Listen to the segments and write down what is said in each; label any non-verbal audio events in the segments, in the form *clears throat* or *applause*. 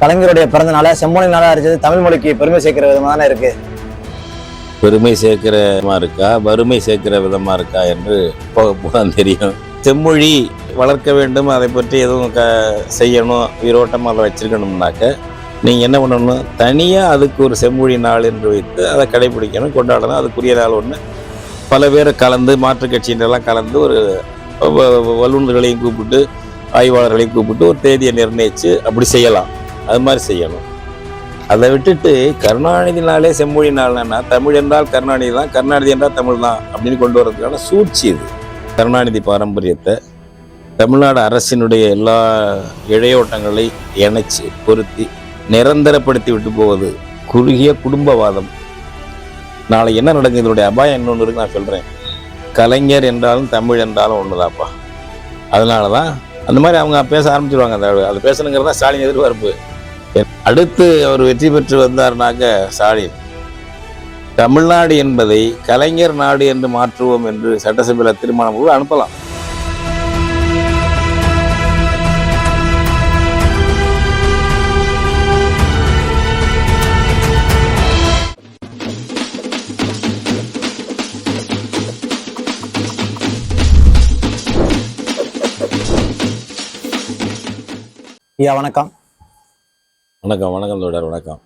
கலைஞருடைய பிறந்த நாள செம்மொழி நாளாக இருக்கிறது தமிழ் மொழிக்கு பெருமை சேர்க்கிற விதமாக தானே இருக்கு? பெருமை சேர்க்கிற விதமாக இருக்கா? வறுமை சேர்க்கிற விதமாக இருக்கா என்று போக போதான் தெரியும். செம்மொழி வளர்க்க வேண்டும் அதை பற்றி எதுவும் க செய்யணும் உயிரோட்டமாக அதை வச்சிருக்கணும்னாக்க நீங்கள் என்ன பண்ணணும்? தனியாக அதுக்கு ஒரு செம்மொழி நாள் என்று வைத்து அதை கடைபிடிக்கணும் கொண்டாடணும். அதுக்குரிய நாள் ஒன்று பல பேரை கலந்து மாற்றுக் கட்சியினரெல்லாம் கலந்து ஒரு வல்லுநர்களையும் கூப்பிட்டு ஆய்வாளர்களையும் கூப்பிட்டு ஒரு தேதியை நிர்ணயித்து அப்படி செய்யலாம். அது மாதிரி செய்யணும். அதை விட்டுட்டு கருணாநிதி நாளே செம்மொழி நாள்னா தமிழ் என்றால் கருணாநிதி தான் கருணாநிதி என்றால் தமிழ் தான் அப்படின்னு கொண்டு வரதுக்கான சூழ்ச்சி இது. கருணாநிதி பாரம்பரியத்தை தமிழ்நாடு அரசினுடைய எல்லா இழையோட்டங்களை இணைச்சி பொருத்தி நிரந்தரப்படுத்தி விட்டு போவது குறுகிய குடும்பவாதம். நாளை என்ன நடக்குது? இதனுடைய அபாயம் இன்னொன்று இருக்கு நான் சொல்கிறேன் கலைஞர் என்றாலும் தமிழ் என்றாலும் ஒன்றுதாப்பா அதனால தான் அந்த மாதிரி அவங்க பேச ஆரம்பிச்சிருவாங்க. அந்த அது பேசணுங்கிறது தான் ஸ்டாலின் எதிர்பார்ப்பு. அடுத்து அவர் வெற்றி பெற்று வந்தார்னாக்க ஸ்டாலின். தமிழ்நாடு என்பதை கலைஞர் நாடு என்று மாற்றுவோம் என்று சட்டசபையில் தீர்மானம் கூட அனுப்பலாம். ஐயா வணக்கம். வணக்கம் வணக்கம் தோழர் வணக்கம்.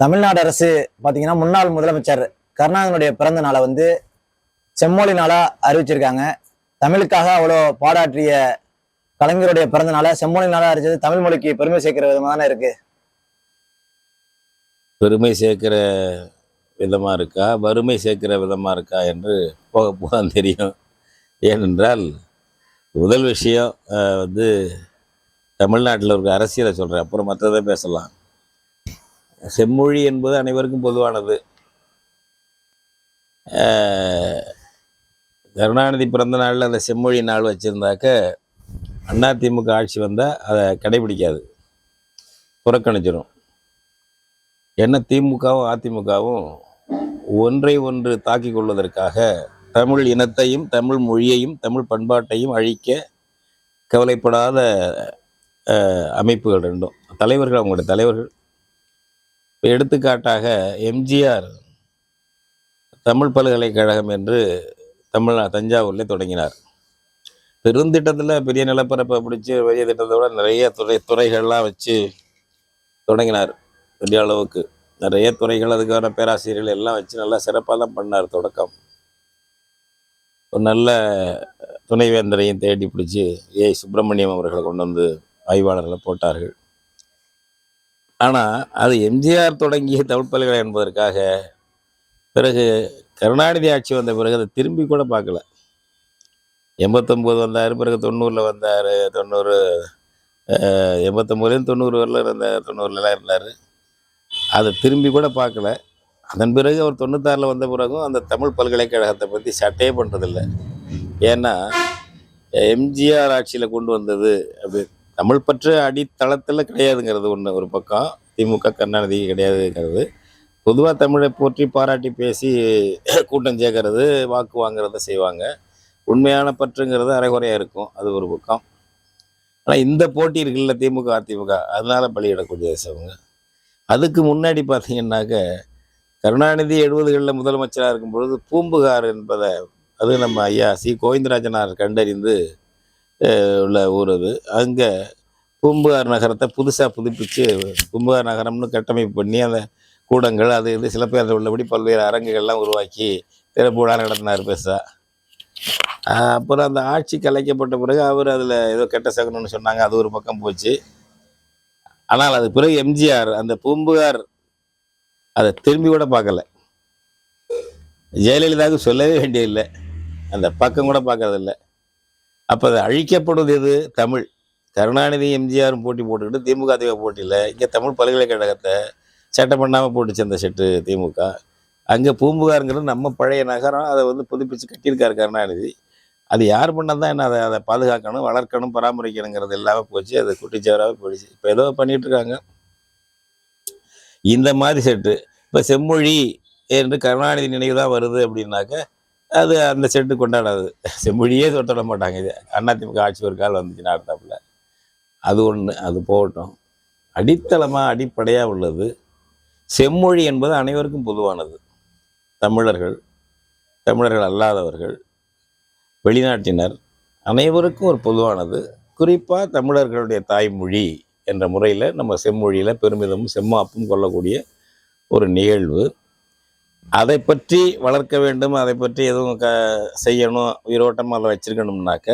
தமிழ்நாடு அரசு பாத்தீங்கன்னா முன்னாள் முதலமைச்சர் கருணாநிதியுடைய பிறந்த நாளை வந்து செம்மொழி நாளா அறிவிச்சிருக்காங்க. தமிழுக்காக அவ்வளோ பாடாற்றிய கலைஞருடைய பிறந்த நாள செம்மொழி நாளா இருக்கிறது தமிழ் மொழிக்கு பெருமை சேர்க்கிற விதமாக தானே இருக்கு? பெருமை சேர்க்கிற விதமாக இருக்கா? வறுமை சேர்க்கிற விதமாக இருக்கா என்று போக போக தெரியும். ஏனென்றால் முதல் விஷயம் வந்து தமிழ்நாட்டில் இருக்க அரசியலை சொல்கிறேன் அப்புறம் மற்றதை பேசலாம். செம்மொழி என்பது அனைவருக்கும் பொதுவானது. கருணாநிதி பிறந்த நாளில் அந்த செம்மொழி நாள் வச்சுருந்தாக்க அதிமுக ஆட்சி வந்தால் அதை கடைபிடிக்காது. புறக்கணிச்சிடும் என்ன திமுகவும் அதிமுகவும் ஒன்றை ஒன்று தாக்கிக் கொள்வதற்காக தமிழ் இனத்தையும் தமிழ் மொழியையும் தமிழ் பண்பாட்டையும் அழிக்க கவலைப்படாத அமைப்புகள் ரெண்டும். தலைவர்கள் அவங்களுடைய தலைவர்கள். எடுத்துக்காட்டாக எம்ஜிஆர் தமிழ் பல்கலைக்கழகம் என்று தமிழ் தஞ்சாவூரில் தொடங்கினார். பெருந்திட்டத்தில் பெரிய நிலப்பரப்பை பிடிச்சி பெரிய திட்டத்தோட நிறைய துறை துறைகள்லாம் வச்சு தொடங்கினார். பெரிய அளவுக்கு. நிறைய துறைகள் அதுக்கான பேராசிரியர்கள் எல்லாம் வச்சு நல்லா சிறப்பாக தான் பண்ணார் தொடக்கம். ஒரு நல்ல துணைவேந்தரையும் தேடி பிடிச்சி ஏ. சுப்பிரமணியம் அவர்களை கொண்டு வந்து ஆய்வாளர்களை போட்டார்கள். ஆனால் அது எம்ஜிஆர் தொடங்கிய தமிழ் பல்கலை என்பதற்காக பிறகு கருணாநிதி ஆட்சி வந்த பிறகு அதை திரும்பி கூட பார்க்கல. எண்பத்தொம்போது வந்தார் பிறகு தொண்ணூறில் வந்தார் தொண்ணூறு எண்பத்தொம்போதுலேருந்து தொண்ணூறு வரல இருந்த தொண்ணூறுலலாம் இருந்தார். அதை திரும்பி கூட பார்க்கல. அதன் பிறகு அவர் தொண்ணூத்தாறில் வந்த பிறகும் அந்த தமிழ் பல்கலைக்கழகத்தை பற்றி சட்டையே பண்ணுறதில்ல ஏன்னா எம்ஜிஆர் ஆட்சியில் கொண்டு வந்தது அப்படி தமிழ் பற்று அடித்தளத்தில் கிடையாதுங்கிறது ஒன்று ஒரு பக்கம். திமுக கருணாநிதி கிடையாதுங்கிறது. பொதுவாக தமிழை போற்றி பாராட்டி பேசி *clears throat* கூட்டம் சேர்க்கறது வாக்கு வாங்குறத செய்வாங்க. உண்மையான பற்றுங்கிறது அரைகுறையாக இருக்கும் அது ஒரு பக்கம். ஆனால் இந்த போட்டி இருக்குல்ல திமுக அதிமுக அதனால் பலியிடக்கூடிய அவங்க. அதுக்கு முன்னாடி பார்த்தீங்கன்னாக்க கருணாநிதி எழுபதுகளில் முதலமைச்சராக இருக்கும் பொழுது பூம்புகார் என்பதை அது நம்ம ஐயா சி. கோவிந்தராஜனார் கண்டறிந்து உள்ள ஊர் அது. அங்கே பூம்புகார் நகரத்தை புதுசாக புதுப்பித்து பூம்புகார் நகரம்னு கட்டமைப்பு பண்ணி அந்த கூடங்கள் அது இது சிலப்பேரில் உள்ளபடி பல்வேறு அரங்குகள்லாம் உருவாக்கி திறப்புடாக நடத்தினார் பெருசா. அப்புறம் அந்த ஆட்சி கலைக்கப்பட்ட பிறகு அவர் அதில் ஏதோ கெட்ட சகுனம்னு சொன்னாங்க அது ஒரு பக்கம் போச்சு. ஆனால் அது பிறகு எம்ஜிஆர் அந்த பூம்புகார் அதை திரும்பி கூட பார்க்கல. ஜெயலலிதாவுக்கு சொல்லவே வேண்டியதில்லை. அந்த பக்கம் கூட பார்க்கறதில்ல. அப்போ அது அழிக்கப்படுவது எது? தமிழ். கருணாநிதி எம்ஜிஆரும் போட்டி போட்டுக்கிட்டு திமுக அதிக போட்டியில் இங்கே தமிழ் பல்கலைக்கழகத்தை சட்டம் பண்ணாமல் போட்டுச்சு அந்த செட்டு திமுக. அங்கே பூம்புகாருங்கிறது நம்ம பழைய நகரம். அதை வந்து புதுப்பிச்சு கட்டியிருக்காரு கருணாநிதி. அது யார் பண்ணால் தான் என்ன அதை அதை பாதுகாக்கணும் வளர்க்கணும் பராமரிக்கணுங்கிறது இல்லாமல் போச்சு. அது குட்டிச்சவராகவே போயிடுச்சு. இப்போ ஏதோ பண்ணிகிட்ருக்காங்க இந்த மாதிரி செட்டு. இப்போ செம்மொழி என்று கருணாநிதி நினைவு தான் வருது அப்படின்னாக்க அது அந்த செட்டு கொண்டாடாது. செம்மொழியே தொட மாட்டாங்க. இது அதிமுக ஆட்சி ஒரு கால் வந்துச்சுன்னா அடுத்தாப்புல அது ஒன்று அது போகட்டும். அடித்தளமாக அடிப்படையாக உள்ளது. செம்மொழி என்பது அனைவருக்கும் பொதுவானது. தமிழர்கள் தமிழர்கள் அல்லாதவர்கள் வெளிநாட்டினர் அனைவருக்கும் ஒரு பொதுவானது. குறிப்பாக தமிழர்களுடைய தாய்மொழி என்ற முறையில் நம்ம செம்மொழியில் பெருமிதமும் செம்மாப்பும் கொள்ளக்கூடிய ஒரு நிகழ்வு. அதை பற்றி வளர்க்க வேண்டும் அதை பற்றி எதுவும் க செய்யணும் உயிரோட்டமாக அதை வச்சிருக்கணும்னாக்க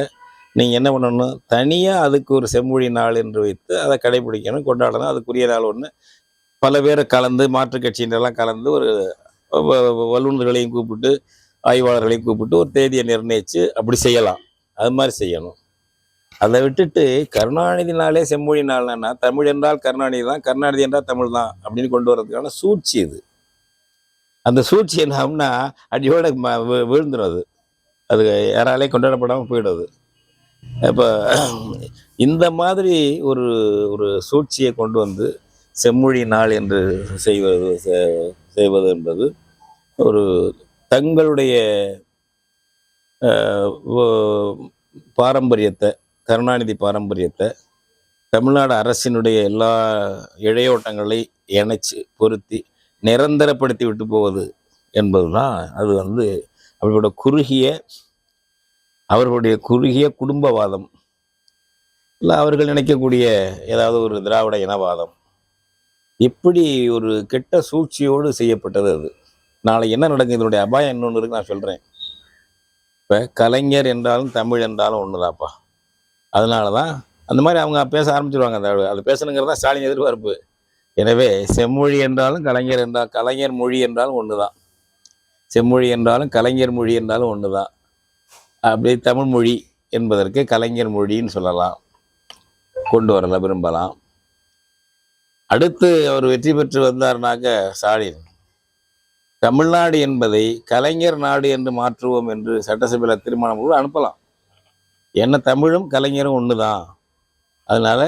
நீங்கள் என்ன பண்ணணும்? தனியாக அதுக்கு ஒரு செம்மொழி நாள் என்று வைத்து அதை கடைபிடிக்கணும் கொண்டாடணும். அதுக்குரிய நாள் ஒன்று பல பேரை கலந்து மாற்றுக் கட்சியினரெல்லாம் கலந்து ஒரு வல்லுநர்களையும் கூப்பிட்டு ஆய்வாளர்களையும் கூப்பிட்டு ஒரு தேதியை நிர்ணயித்து அப்படி செய்யலாம். அது மாதிரி செய்யணும். அதை விட்டுட்டு கருணாநிதி நாளே செம்மொழி நாள்னா தமிழ் என்றால் கருணாநிதி தான் கருணாநிதி என்றால் தமிழ் தான் அப்படின்னு கொண்டு வரதுக்கான சூழ்ச்சி இது. அந்த சூழ்ச்சி என்ன ஆகும்னா அடியோட ம- அது. அது யாராலே கொண்டாடப்படாமல் போயிடுது இப்போ இந்த மாதிரி ஒரு ஒரு சூழ்ச்சியை கொண்டு வந்து செம்மொழி நாள் என்று செய்வது செ- செய்வது என்பது ஒரு தங்களுடைய பாரம்பரியத்தை கருணாநிதி பாரம்பரியத்தை தமிழ்நாடு அரசினுடைய எல்லா இழையோட்டங்களை இணைச்சு பொருத்தி நிரந்தரப்படுத்தி விட்டு போவது என்பதுதான் அது வந்து அவர்களோட குறுகிய அவர்களுடைய குறுகிய குடும்பவாதம். இல்லை அவர்கள் நினைக்கக்கூடிய ஏதாவது ஒரு திராவிட இனவாதம். இப்படி ஒரு கெட்ட சூழ்ச்சியோடு செய்யப்பட்டது அது. நாளை என்ன நடக்கும் இதனுடைய அபாயம் இன்னொன்று இருக்கு நான் சொல்கிறேன் இப்போ கலைஞர் என்றாலும் தமிழ் என்றாலும் ஒன்றுதாப்பா அதனால தான் அந்த மாதிரி அவங்க பேச ஆரம்பிச்சிருவாங்க. அந்த அது பேசணுங்கிறது தான் ஸ்டாலின் எதிர்பார்ப்பு. எனவே செம்மொழி என்றாலும் கலைஞர் என்றால் கலைஞர் மொழி என்றாலும் ஒன்று தான் செம்மொழி என்றாலும் கலைஞர் மொழி என்றாலும் ஒன்று தான் அப்படி தமிழ் மொழி என்பதற்கு கலைஞர் மொழின்னு சொல்லலாம். கொண்டு வரல விரும்பலாம். அடுத்து அவர் வெற்றி பெற்று வந்தார்னாக்க ஸ்டாலின். தமிழ்நாடு என்பதை கலைஞர் நாடு என்று மாற்றுவோம் என்று சட்டசபையில் தீர்மானம் கூட அனுப்பலாம். என்ன தமிழும் கலைஞரும் ஒன்று தான் அதனால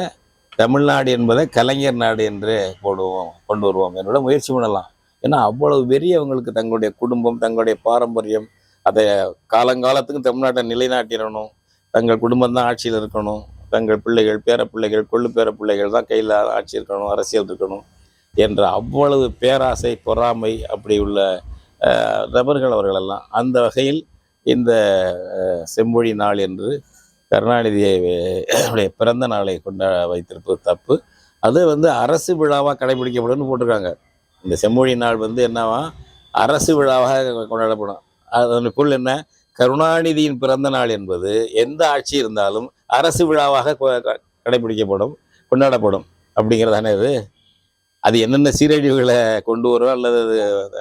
தமிழ்நாடு என்பதை கலைஞர் நாடு என்று போடுவோம் கொண்டு வருவோம். என்னோட முயற்சி பண்ணலாம். ஏன்னா அவ்வளவு வெறி அவங்களுக்கு தங்களுடைய குடும்பம் தங்களுடைய பாரம்பரியம் அதை காலங்காலத்துக்கும் தமிழ்நாட்டை நிலைநாட்டிடணும். தங்கள் குடும்பம் தான் ஆட்சியில் இருக்கணும். தங்கள் பிள்ளைகள் பேர பிள்ளைகள் கொள்ளு பேர பிள்ளைகள் தான் கையில் ஆட்சி இருக்கணும் அரசியல் இருக்கணும் என்ற அவ்வளவு பேராசை பொறாமை அப்படி உள்ள நபர்கள் அவர்களெல்லாம் அந்த வகையில் இந்த செம்மொழி நாள் என்று கருணாநிதியை உடைய பிறந்த நாளை கொண்டா வைத்திருப்பது தப்பு. அது வந்து அரசு விழாவாக கடைபிடிக்கப்படும்னு போட்டிருக்காங்க. இந்த செம்மொழி நாள் வந்து என்னவா? அரசு விழாவாக கொண்டாடப்படும். அதனுக்குள் என்ன? கருணாநிதியின் பிறந்த நாள் என்பது எந்த ஆட்சி இருந்தாலும் அரசு விழாவாக கடைபிடிக்கப்படும் கொண்டாடப்படும். அப்படிங்கிறதானே இது? அது என்னென்ன சீரழிவுகளை கொண்டு வரும் அல்லது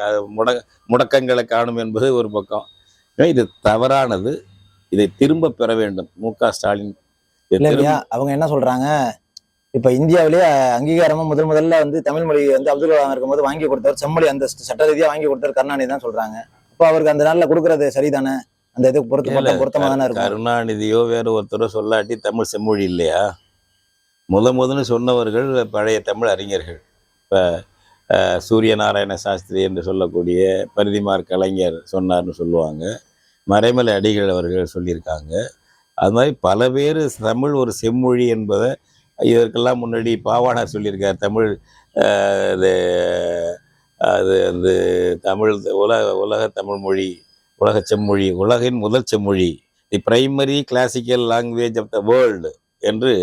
அது, முட முடக்கங்களை காணும் என்பது ஒரு பக்கம். இது தவறானது. இதை திரும்ப பெற வேண்டும். மு க ஸ்டாலின் அவங்க என்ன சொல்றாங்க? இப்ப இந்தியாவிலேயே அங்கீகாரமா முதல் முதல்ல வந்து தமிழ் மொழி வந்து அப்துல் கலாம் இருக்கும்போது வாங்கி கொடுத்தவர் செம்மொழி அந்த சட்ட ரீதியா வாங்கி கொடுத்தவர் கருணாநிதி தான் சொல்றாங்க. அப்போ அவருக்கு அந்த நாள்ல கொடுக்கறது சரிதானே? அந்த இது பொருத்த இல்ல, பொருத்தம் பொருத்தமா தானே இருக்கும். கருணாநிதியோ வேற ஒருத்தரோ சொல்லாட்டி தமிழ் செம்மொழி இல்லையா? முத முதன்னு சொன்னவர்கள் பழைய தமிழ் அறிஞர்கள். இப்போ சூரிய நாராயண சாஸ்திரி என்று சொல்லக்கூடிய பரிதிமார் கலைஞர் சொன்னார்னு சொல்லுவாங்க. மறைமலை அடிகள் அவர்கள் சொல்லியிருக்காங்க. அது மாதிரி பல பேர் தமிழ் ஒரு செம்மொழி என்பதை இதற்கெல்லாம் முன்னாடி பாவாணர் சொல்லியிருக்கார். தமிழ் இது அது அந்த தமிழ் உலக உலக தமிழ் மொழி உலக செம்மொழி உலகின் முதல் செம்மொழி the primary classical language of the world என்று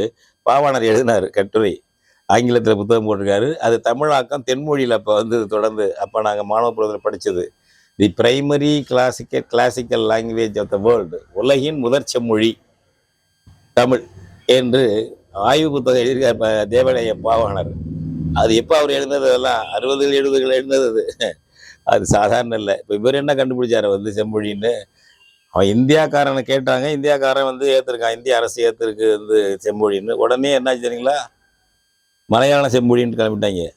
பாவாணர் எழுதினார் கட்டுரை. ஆங்கிலத்தில் புத்தகம் போட்டிருக்காரு. அது தமிழாக்கம் தென்மொழியில் அப்போ வந்து தொடர்ந்து அப்போ நாங்கள் மாணவ படித்தது the primary classical classical language of the world உலகின் முதற்ச செம்மொழி தமிழ் என்று ஆய்வு புத்தகம் எழுதியிருக்கார் ப- தேவனைய பாவாணர். அது எப்போ அவர் எழுந்தது அதெல்லாம் அறுபதுகள் எழுபதுகள் எழுந்தது அது அது சாதாரண இல்லை. இப்போ இவர் என்ன கண்டுபிடிச்சார் வந்து செம்மொழின்னு? அவன் இந்தியாக்காரனை கேட்டாங்க இந்தியாக்காரன் வந்து ஏற்றிருக்கான் இந்திய அரசு ஏற்றிருக்கு வந்து செம்மொழின்னு. உடனே என்ன தெரியுங்களா? மலையாள செம்மொழின்னு கிளம்பிட்டாங்க.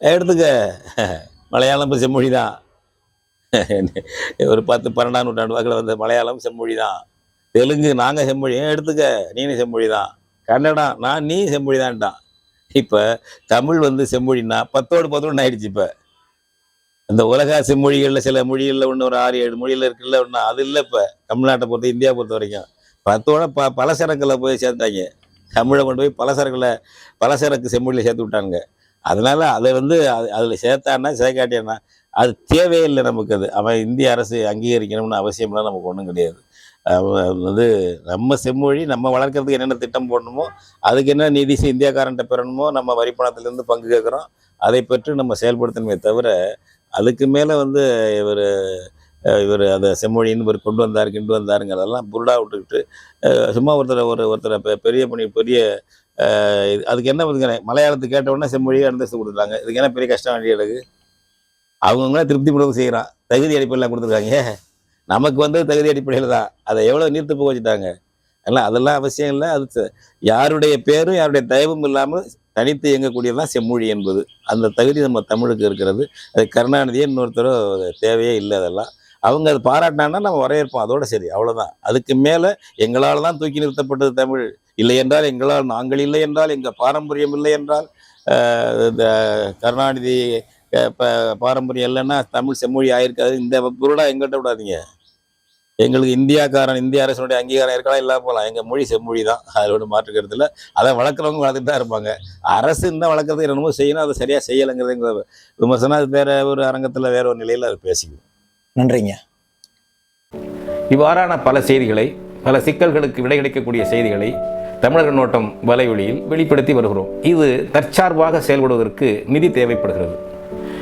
எடுத்துக்க மலையாளம் இப்போ செம்மொழி தான் ஒரு பத்து பன்னெண்டாம் நூற்றாண்டு வாக்கில் வந்த மலையாளம் செம்மொழி தான் தெலுங்கு நாங்கள் செம்மொழி ஏன் எடுத்துக்க? நீனும் செம்மொழி தான் கன்னடம் நான் நீ செம்மொழி தான்ட்டான் இப்போ தமிழ் வந்து செம்மொழின்னா பத்தோடு பத்தோடு ஆயிடுச்சு இப்போ. இந்த உலக செம்மொழிகளில் சில மொழிகளில் ஒன்று ஒரு ஆறு ஏழு மொழியில் இருக்குல்ல ஒன்று அது இல்லை இப்போ. தமிழ்நாட்டை பொறுத்த இந்தியா பொறுத்த வரைக்கும். பத்தோட ப பலசரக்கில் போய் சேர்ந்தாங்க தமிழை கொண்டு போய் பலசரக்கில் பலசரக்கு செம்மொழியில் சேர்த்து விட்டாங்க அதனால அதை வந்து அது அதில் சேர்த்தான்னா சேர்க்காட்டியானா அது தேவையில்லை நமக்கு அது. அவன் இந்திய அரசு அங்கீகரிக்கணும்னு அவசியம்லாம் நமக்கு ஒன்றும் கிடையாது. வந்து நம்ம செம்மொழி நம்ம வளர்க்கறதுக்கு என்னென்ன திட்டம் போடணுமோ அதுக்கு என்ன நிதி இந்தியாக்காரன்ட்ட பெறணுமோ நம்ம வரி பணத்திலேருந்து பங்கு கேட்குறோம். அதை பெற்று நம்ம செயல்படுத்தணுமே தவிர அதுக்கு மேலே வந்து இவர் இவர் அதை செம்மொழின்னு இவர் கொண்டு வந்தார் கிண்டு வந்தாருங்கிறதெல்லாம் புருடாக விட்டுக்கிட்டு சும்மா ஒருத்தர் ஒரு ஒருத்தரை பெ- பெரிய பணி பெரிய இது- அதுக்கு என்ன பண்ணுங்க மலையாளத்துக்கு கேட்ட உடனே செம்மொழியை அந்தஸ்து கொடுத்துட்டாங்க. இதுக்கு என்ன பெரிய கஷ்டம் வேண்டிய எனக்கு அவங்கவுங்களாம் திருப்தி கொடுக்க செய்கிறான் தகுதி அடிப்படையில் கொடுத்துருக்காங்க. நமக்கு வந்து தகுதி அடிப்படையில் தான். அதை எவ்வளோ நீர்த்து போக வச்சுட்டாங்க. அதெல்லாம் அதெல்லாம் அவசியம் இல்லை. அது யாருடைய பேரும் யாருடைய தயவும் இல்லாமல் தனித்து இயங்கக்கூடியது செம்மொழி என்பது. அந்த தகுதி நம்ம தமிழுக்கு இருக்கிறது. அது கருணாநிதியே இன்னொருத்தரோ தேவையே இல்லை அதெல்லாம். அவங்க அது பாராட்டினாங்கன்னா நம்ம வரவேற்போம். அதோட சரி அவ்வளோதான் அதுக்கு மேலே எங்களால் தான் தூக்கி நிறுத்தப்பட்டது தமிழ். இல்லை என்றால் எங்களால் நாங்கள் இல்லை என்றால் எங்கள் பாரம்பரியம் இல்லை என்றால் இந்த கருணாநிதி அஹ், ப- பாரம்பரியம் இல்லைன்னா தமிழ் செம்மொழி ஆயிருக்காது. இந்த பொருளா எங்கள்கிட்ட விடாதீங்க. எங்களுக்கு இந்தியாக்காரன் இந்திய அரசனுடைய அங்கீகாரம் இருக்கலாம் இல்லாம போகலாம் எங்கள் மொழி செம்மொழி தான். அதில் ஒன்றும் மாற்றுக்கிறது இல்லை. அதை வளர்க்குறவங்க வளர்த்துட்டு தான் இருப்பாங்க. அரசு இந்த வளர்க்குறதுக்கு என்னமோ செய்யணும். அதை சரியாக செய்யலைங்கிறது எங்கள் விமர்சனம் அது வேற ஒரு அரங்கத்தில் வேற ஒரு நிலையில் அது பேசிக்குவோம் நன்றிங்க. இவ்வாறான பல செய்திகளை பல சிக்கல்களுக்கு விடை கிடைக்கக்கூடிய செய்திகளை தமிழக நோட்டம் வலைவெளியில் வெளிப்படுத்தி வருகிறோம். இது தற்சார்பாக செயல்படுவதற்கு நிதி தேவைப்படுகிறது.